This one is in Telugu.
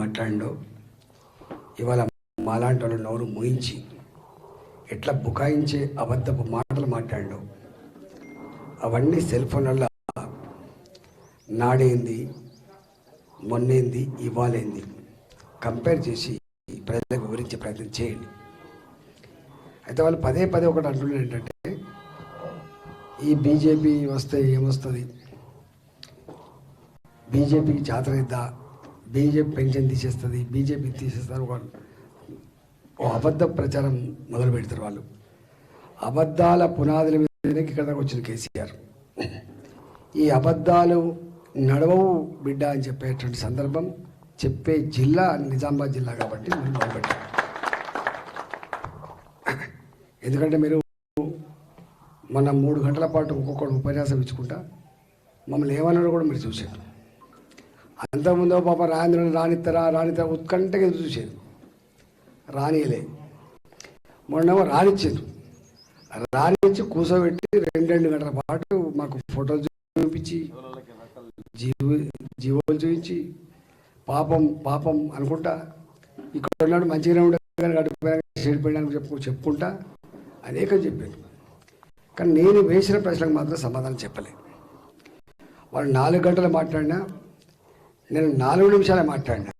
మాట్లాడిండో ఇవాళ మాలాంటి వాళ్ళు నోరు మోయించి ఎట్లా బుకాయించే అబద్ధపు మాటలు మాట్లాడిండో అవన్నీ సెల్ ఫోన్లలో నాడేంది మొన్నేంది ఇవాళేంది కంపేర్ చేసి ప్రజలకు వివరించే ప్రయత్నం చేయండి. అయితే వాళ్ళు పదే పదే ఒకటి అంటున్నారు ఏంటంటే ఈ బీజేపీ వస్తే ఏమొస్తుంది? బీజేపీకి జాతర ఇద్దా బీజేపీ పెన్షన్ తీసేస్తుంది బీజేపీ తీసేస్తారు ఒక ఓ అబద్ధ ప్రచారం మొదలు పెడతారు వాళ్ళు. అబద్ధాల పునాదుల మీద ఇక్కడ దాకా వచ్చిన కేసీఆర్. ఈ అబద్ధాలు నడవవు బిడ్డ అని చెప్పేటువంటి సందర్భం చెప్పే జిల్లా నిజామాబాద్ జిల్లా కాబట్టి మీరు మొదలుపెట్టారు ఎందుకంటే మీరు మన మూడు గంటల పాటు ఒక్కొక్కడు ఉపన్యాసం ఇచ్చుకుంటా మమ్మల్ని ఏమన్నారో కూడా మీరు చూసారు అంతకుముందో పాప రాజేంద్రుని రానిస్తారా రానిస్తారా ఉత్కంఠగా ఎదురు చూసేది. రానియలే మొన్నేమో రానిచ్చిండ్రు రానిచ్చి కూర్చోబెట్టి రెండు రెండు గంటల పాటు మాకు ఫోటోలు చూపించి జీవ జీవోలు చూపించి పాపం పాపం అనుకుంటా ఇక్కడ ఉన్నాడు మంచిగానే ఉండదు కానీ గడిపోయినా చెడిపోయాను చెప్పు చెప్పుకుంటా అనేకం చెప్పాను కానీ నేను వేసిన ప్రశ్నలకు మాత్రం సమాధానం చెప్పలేదు వాళ్ళు నాలుగు గంటలు మాట్లాడినా నేను నాలుగు నిమిషాలే మాట్లాడినా.